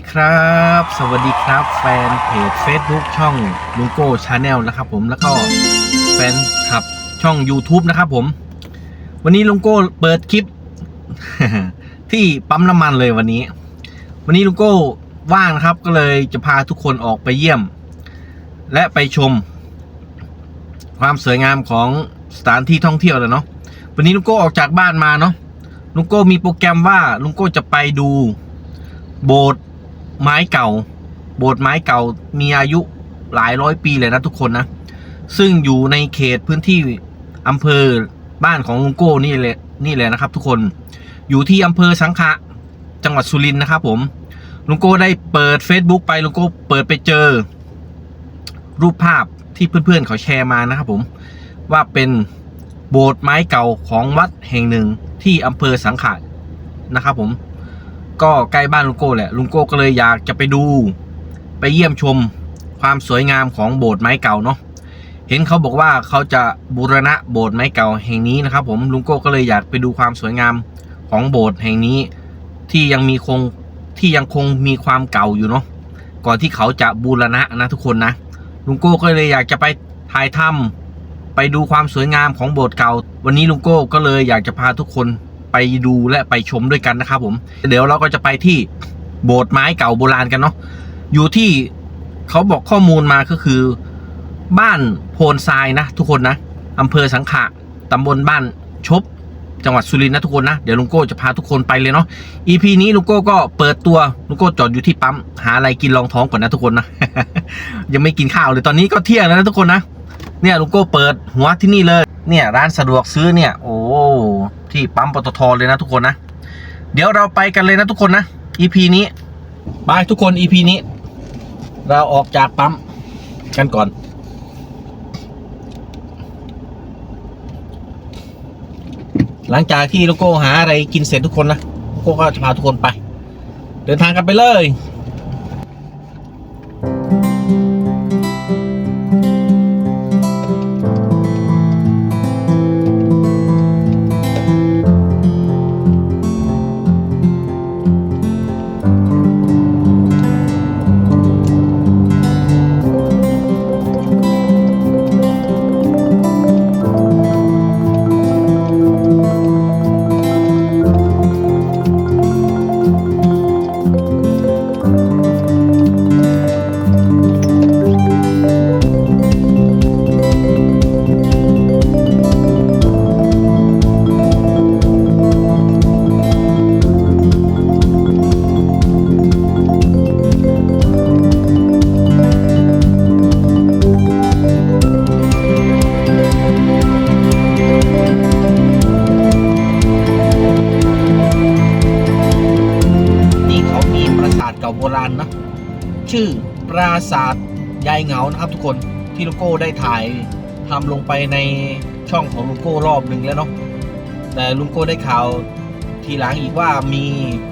วัสดีครับ สวัสดีครับ แฟนเพจ Facebook ช่องลุงโก้ชาแนลนะครับผมแล้วก็แฟนคลับช่อง YouTube นะครับผม วันนี้ลุงโก้เปิดคลิป ที่ปั๊มน้ำมันเลยวันนี้ วันนี้ลุงโก้ว่างนะครับ ก็เลยจะพาทุกคนออกไปเยี่ยม และไปชม ความสวยงามของสถานที่ท่องเที่ยวเลยเนาะวันนี้ลุงโก้ออกจากบ้านมาเนาะลุงโก้มีโปรแกรมว่าลุงโก้จะไปดูโบสถ์ ไม้เก่า โบสถ์ไม้เก่ามีอายุหลายร้อยปีเลยนะทุกคนนะ ซึ่งอยู่ในเขตพื้นที่อำเภอบ้านของลุงโก้นี่แหละนี่แหละนะครับ ทุกคนอยู่ที่อำเภอสังขะจังหวัดสุรินทร์นะครับผมลุงโก้ได้เปิด Facebook ไปลุงโก้เปิดไปเจอ รูปภาพที่เพื่อนๆเขาแชร์มานะครับผมว่าเป็นโบสถ์ไม้เก่าของวัดแห่งหนึ่งที่อำเภอสังขะนะครับผม ก็ใกล้บ้านลุงโก้แหละลุงโก้ก็เลยอยากจะไปดู ไปเยี่ยมชมความสวยงามของโบสถ์ไม้เก่าเนาะเห็นเขาบอกว่าเขาจะบูรณะโบสถ์ไม้เก่าแห่งนี้นะครับ ผมลุงโก้ก็เลยอยากไปดูความสวยงามของโบสถ์แห่งนี้ ที่ยังมีคงที่ยังคงมีความเก่าอยู่เนาะก่อนที่เขาจะบูรณะนะทุกคนนะลุงโก้ก็เลยอยากจะไปถ่ายทำไปดูความสวยงามของโบสถ์เก่า วันนี้ลุงโก้ก็เลยอยากจะพาทุกคน ไปดูและไปชมด้วยกันนะครับผม เดี๋ยวเราก็จะไปที่โบสถ์ไม้เก่าโบราณกันเนาะอยู่ที่เขาบอกข้อมูลมาก็คือ บ้านโพนทรายนะ ทุกคนนะอำเภอสังขะตำบลบ้านชบจังหวัดสุรินทร์นะทุกคนนะ เดี๋ยวลุงโก้จะพาทุกคนไปเลยเนาะ EP นี้ลุงโก้ก็เปิดตัวลุงโก้จอดอยู่ที่ปั๊มหาอะไรกินรองท้องก่อนนะทุกคนนะ ยังไม่กินข้าวเลยตอนนี้ก็เที่ยงแล้วนะทุกคนนะ เนี่ยลุงโก้เปิดหัวที่นี่เลย เนี่ยร้านสะดวกซื้อเนี่ยโอ้ ที่ปั๊มปตทเลยนะทุกคนนะ เดี๋ยวเราไปกันเลยนะทุกคนนะ EP นี้ไปทุกคน EP นี้ เราออกจากปั๊มกันก่อน หลังจากที่ลูกโก้หาอะไรกินเสร็จทุกคนนะลูกโก้ก็จะพาทุกคนไป เดินทางกันไปเลย ชื่อปราสาทยายเหงานะครับทุกคนที่ลุงโก้ได้ถ่ายทำลงไปในช่องของลุงโก้รอบหนึ่งแล้วเนาะแต่ลุงโก้ได้ข่าวทีหลังอีกว่ามี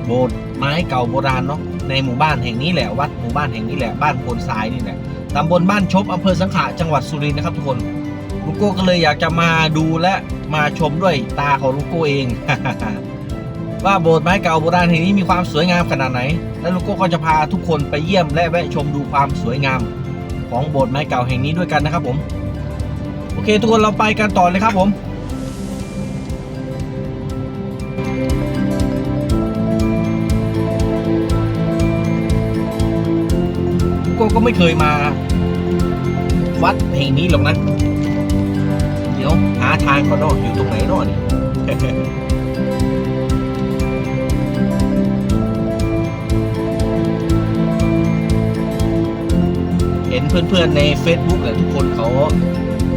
โบสถ์ไม้เก่าโบราณเนาะในหมู่บ้านแห่งนี้แหละวัดหมู่บ้านแห่งนี้แหละบ้านโพนทรายนี่แหละตำบลบ้านชบอำเภอสังขะจังหวัดสุรินทร์นะครับทุกคนลุงโก้ก็เลยอยากจะมาดูและมาชมด้วยตาของลุงโก้เอง ว่าโบสถ์ไม้เก่าโบราณแห่งนี้มีความสวยงามขนาดไหน และลุงโก้ก็จะพาทุกคนไปเยี่ยมและแวะชมดูความสวยงาม ของโบสถ์ไม้เก่าแห่งนี้ด้วยกันนะครับผม โอเค ทุกคนเราไปกันต่อเลยครับผมลุงโก้ก็ไม่เคยมา วัดแห่งนี้หรอกนะ เดี๋ยวหาทางก่อนเนาะอยู่ตรงไหนเนาะนี่ ห็นเพื่อนๆใน Facebook แหละทุกคนเขา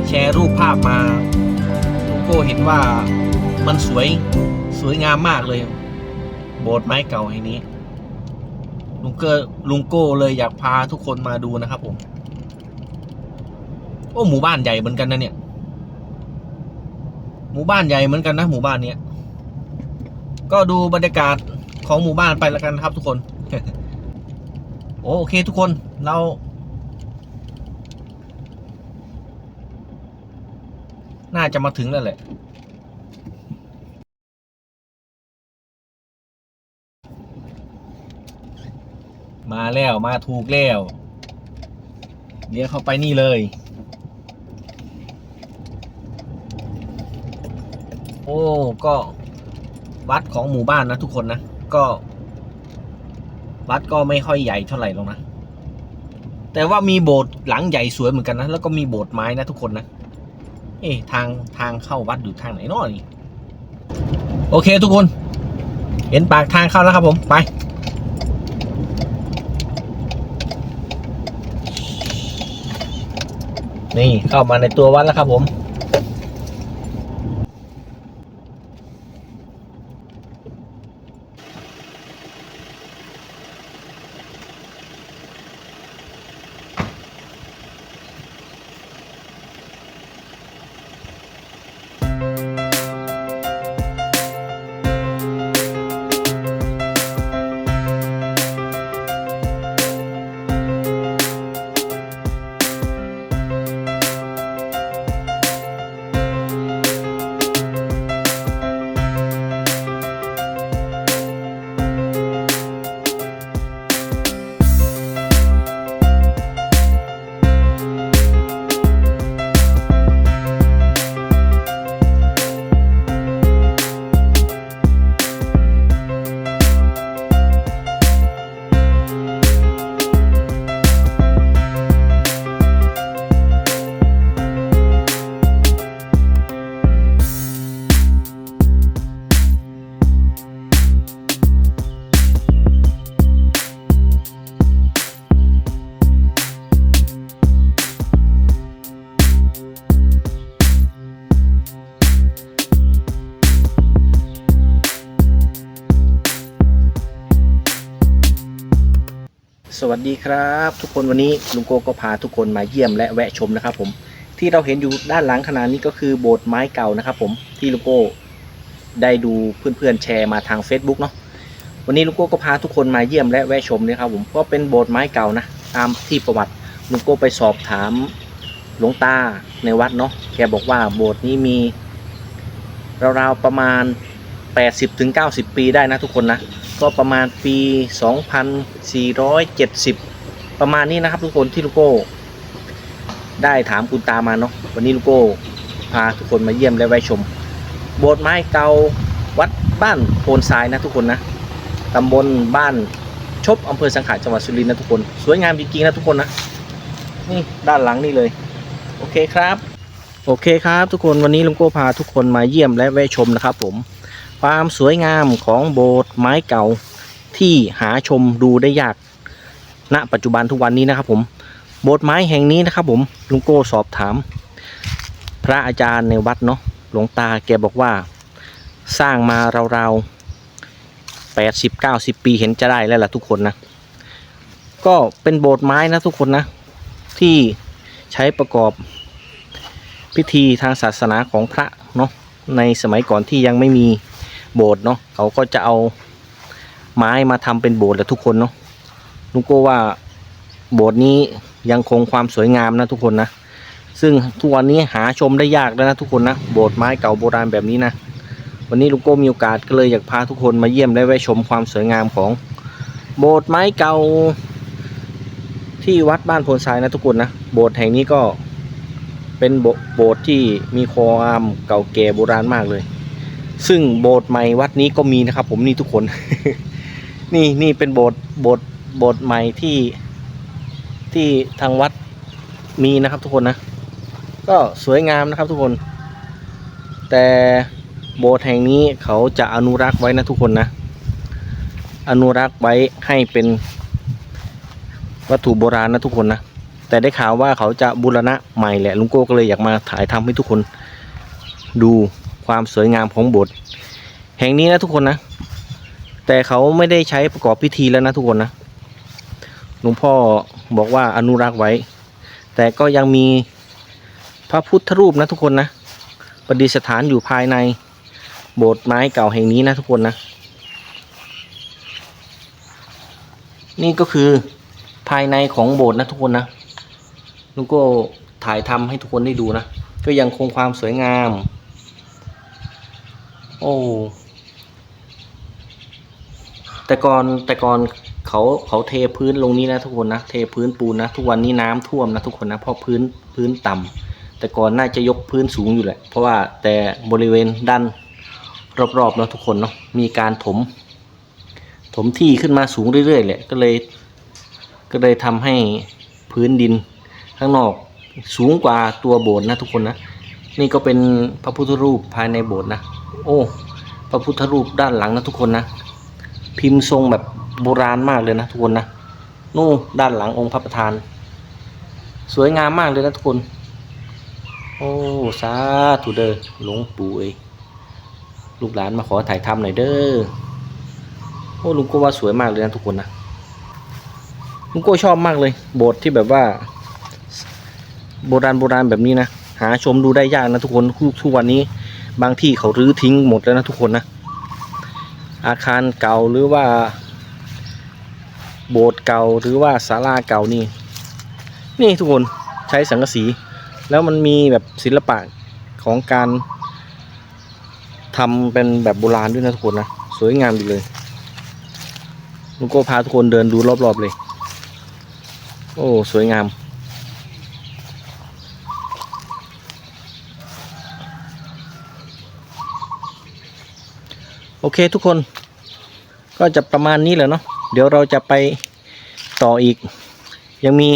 แชร์รูปภาพมาลุงโก้เห็นว่ามันสวยสวยงามมากเลย โบสถ์ไม้เก่าแห่งนี้ ลุงเกอลุงโก้เลยอยากพาทุกคนมาดูนะครับผม โอ้หมู่บ้านใหญ่เหมือนกันนะเนี่ย หมู่บ้านใหญ่เหมือนกันนะหมู่บ้านเนี้ยก็ดูบรรยากาศของหมู่บ้านไปแล้วกันครับทุกคน โอเคทุกคนเรา น่าจะมาถึงแล้วแหละ มาแล้วมาถูกแล้วเลี้ยวเข้าไปนี่เลย โอ้ก็วัดของหมู่บ้านนะทุกคนนะ ก็ วัดก็ไม่ค่อยใหญ่เท่าไหร่หรอกนะ แต่ว่ามีโบสถ์หลังใหญ่สวยเหมือนกันนะ แล้วก็มีโบสถ์ไม้นะทุกคนนะ เอ๊ะทางทางเข้าวัดอยู่ทางไหนน้อนี่โอเคทุกคน เห็นปากทางเข้าแล้วครับผมไปนี่เข้ามาในตัววัดแล้วครับผม วัสดีครับ ทุกคนวันนี้ลุงโกก็พาทุกคนมาเยี่ยมและแวะชมนะครับผมที่เราเห็นอยู่ด้านหลังขนาดนี้ก็คือโบสถ์ไม้เก่านะครับผมที่ลุงโกได้ดูเพื่อนๆแชร์มาทาง Facebook เนาะวันนี้ลุงโกก็พาทุกคนมาเยี่ยมและแวะชมนะครับผมก็เป็นโบสถ์ไม้เก่านะตามที่ประวัติลุงโกไปสอบถามหลวงตาในวัดเนาะแกบอกว่าโบสถ์นี้มีราวๆประมาณ 80-90 ปีได้นะทุกคนนะ ก็ประมาณปี 2470 ประมาณนี้นะครับทุกคนที่ลูกโก้ ได้ถามคุณตามาเนาะวันนี้ลูกโก้พาทุกคนมาเยี่ยมและแวะชม โบสถ์ไม้เก่าวัดบ้านโพนทรายนะทุกคนนะตำบลบ้านชบอำเภอสังขะจังหวัดสุรินทร์นะทุกคน สวยงามจริงๆนะทุกคนนะนี่ด้านหลังนี่เลย โอเคครับ โอเคครับ ทุกคนวันนี้ลุงโก้พาทุกคนมาเยี่ยมและแวะชมนะครับผม ความสวยงามของโบสถ์ไม้เก่าที่หาชมดูได้ยาก ณ ปัจจุบันทุกวันนี้นะครับ ผม โบสถ์ไม้แห่งนี้นะครับ ผม ลุงโก้สอบถาม พระอาจารย์ในวัดเนาะ หลวงตาแกบอกว่า สร้างมาราวๆแปดสิบเก้าสิบปีเห็นจะได้แล้วล่ะทุกคนนะ ก็เป็นโบสถ์ไม้นะทุกคนนะ ที่ใช้ประกอบพิธีทางศาสนาของพระเนาะ ในสมัยก่อนที่ยังไม่มี โบสถ์เนาะเขาก็จะเอาไม้มาทำเป็นโบสถ์แหละทุกคนเนาะลุงโก้ว่าโบสถ์นี้ยังคงความสวยงามนะทุกคนนะ ซึ่งทุกวันนี้หาชมได้ยากแล้วนะทุกคนนะโบสถ์ไม้เก่าโบราณแบบนี้นะวันนี้ลุงโก้มีโอกาสก็เลยอยากพาทุกคนมาเยี่ยมและแวะชมความสวยงามของโบสถ์ไม้เก่าที่วัดบ้านโพนทรายนะทุกคนนะโบสถ์แห่งนี้ก็เป็นโบโบสถ์ที่มีความเก่าแก่โบราณมากเลย ซึ่งโบสถ์ใหม่วัดนี้ก็มีนะครับ ผมนี่ทุกคน นี่นี่เป็นโบสถ์โบสถ์โบสถ์ใหม่ที่ที่ทางวัดมีนะครับทุกคนนะ ก็สวยงามนะครับทุกคน แต่โบสถ์แห่งนี้เขาจะอนุรักษ์ไว้นะทุกคนนะ อนุรักษ์ไว้ให้เป็นวัตถุโบราณนะทุกคนนะ แต่ได้ข่าวว่าเขาจะบูรณะใหม่แหละลุงโก้ก็เลยอยากมาถ่ายทำให้ทุกคนดู ความสวยงามของโบสถ์แห่งนี้นะทุกคนนะ แต่เขาไม่ได้ใช้ประกอบพิธีแล้วนะทุกคนนะหลวงพ่อบอกว่าอนุรักษ์ไว้ แต่ก็ยังมีพระพุทธรูปนะทุกคนนะประดิษฐานอยู่ภายในโบสถ์ไม้เก่าแห่งนี้นะทุกคนนะ นี่ก็คือภายในของโบสถ์นะทุกคนนะลุงก็ถ่ายทำให้ทุกคนได้ดูนะ ก็ยังคงความสวยงาม โอ้แต่ก่อนแต่ก่อนเขาเขาเทพื้นลงนี้นะทุกคนนะเทพื้นปูนนะทุกวันนี้น้ำท่วมนะทุกคนนะเพราะพื้นพื้นต่ำแต่ก่อนน่าจะยกพื้นสูงอยู่แหละ เพราะว่าแต่บริเวณด้านรอบๆเนาะทุกคนเนาะมีการถม ถมที่ขึ้นมาสูงเรื่อยๆแหละก็เลย ก็เลยทำให้พื้นดินข้างนอกสูงกว่าตัวโบสถ์นะทุกคนนะนี่ก็เป็นพระพุทธรูปภายในโบสถ์นะ โอ้พระพุทธรูปด้านหลังนะทุกคนนะ พิมพ์ทรงแบบโบราณมากเลยนะทุกคนนะนู่นด้านหลังองค์พระประธาน สวยงามมากเลยนะทุกคน โอ้สาธุเด้อหลวงปู่เอ้ลูกหลานมาขอถ่ายทำหน่อยเด้อโอ้ลุงโก้ว่าสวยมากเลยนะทุกคนนะลุงโก้ชอบมากเลย โบสถ์ที่แบบว่า โบราณโบราณแบบนี้นะหาชมดูได้ยากนะทุกคนทุกวันนี้ บางที่เขารื้อทิ้งหมดแล้วนะทุกคนนะ อาคารเก่าหรือว่า โบสถ์เก่าหรือว่าศาลาเก่านี่ นี่ทุกคนใช้สังกะสี แล้วมันมีแบบศิลปะของการทำเป็นแบบโบราณด้วยนะทุกคนนะ สวยงามดีเลยลุงโก้พาทุกคนเดินดูรอบๆเลย โอ้ สวยงาม โอเคทุกคนก็จะประมาณนี้แหละเนาะเดี๋ยวเราจะไปต่ออีก ยังมี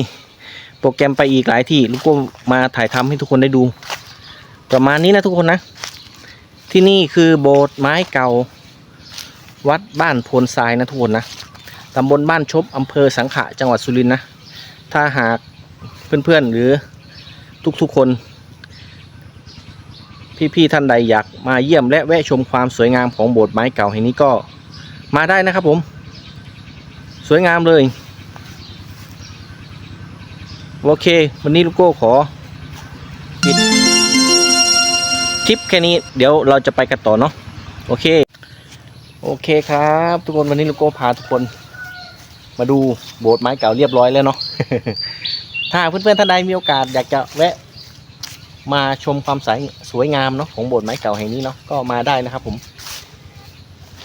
โปรแกรมไปอีกหลายที่ลูกก็มาถ่ายทำให้ทุกคนได้ดู ประมาณนี้นะทุกคนนะ ที่นี่คือโบสถ์ไม้เก่า วัดบ้านโพนทรายนะทุกคนนะตำบลบ้านชบอำเภอสังขะจังหวัดสุรินทร์นะ ถ้าหากเพื่อนๆหรือทุกๆคน พี่ๆท่านใดอยากมาเยี่ยมและแวะชมความสวยงามของโบสถ์ไม้เก่าแห่งนี้ก็มาได้นะครับผม สวยงามเลยโอเค วันนี้ลูกโก้ขอปิดคลิปแค่นี้เดี๋ยวเราจะไปกันต่อเนาะโอเค โอเคครับ ทุกคนวันนี้ลูกโก้พาทุกคน มาดูโบสถ์ไม้เก่าเรียบร้อยแล้วเนาะถ้าเพื่อนๆท่านใดมีโอกาสอยากจะแวะ มาชมความสวยสวยงามเนาะของโบสถ์ไม้เก่าแห่งนี้เนาะก็มาได้นะครับ ผม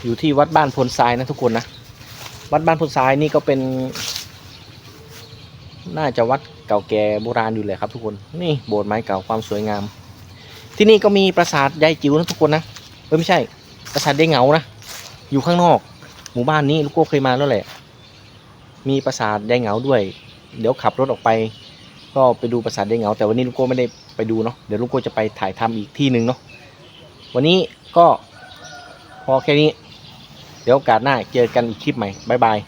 อยู่ที่วัดบ้านพลทรายนะทุกคนนะวัดบ้านพลทรายนี่ก็เป็น น่าจะวัดเก่าแก่โบราณอยู่เลยครับ ทุกคนนี่โบสถ์ไม้เก่าความสวยงาม ที่นี่ก็มีปราสาทยายจิ๋วนะทุกคนนะเอ้ยไม่ใช่ ปราสาทได้เหงานะอยู่ข้างนอก หมู่บ้านนี้ลูกโก้เคยมาแล้วแหละ มีปราสาทยายเหงาด้วย เดี๋ยวขับรถออกไป ก็ไปดูปราสาทเดงเหงา แต่วันนี้ลุงโก้ไม่ได้ไปดูเนาะเดี๋ยวลุงโก้จะไปถ่ายทำอีกที่หนึ่งเนาะวันนี้ก็พอแค่นี้ เดี๋ยวโอกาสหน้าเจอกันอีกคลิปใหม่บ๊ายบาย